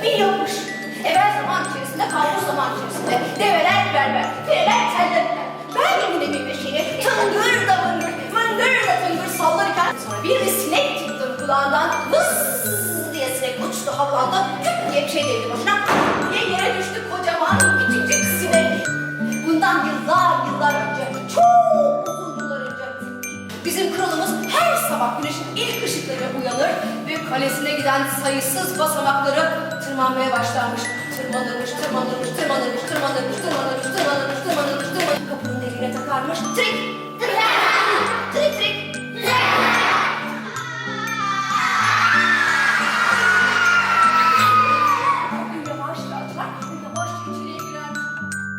Evvel zaman içerisinde, kalbur zaman içerisinde. Develer berber, pireler tellerler. Ben yine bir beşiğini tıngır da mıngır, mıngır da tıngır sallarken sonra bir de sinek çıktı kulağından. Vız diye sinek uçtu havalandı. Küt diye bir şey değdi başına. Diye yere düştü kocaman küçücük sinek. Bundan yıllar yıllar önce, çok uzun yıllar önce Bizim kralımız her sabah ışıklarıyla kalesine giden sayısız basamakları tırmanmaya başlarmış. Tırmanırmış, tırmanırmış, tırmanırmış, tırmanırmış, tırmanırmış, tırmanırmış, tırmanırmış, tırmanırmış. Kapının deliğine takarmış. Trik.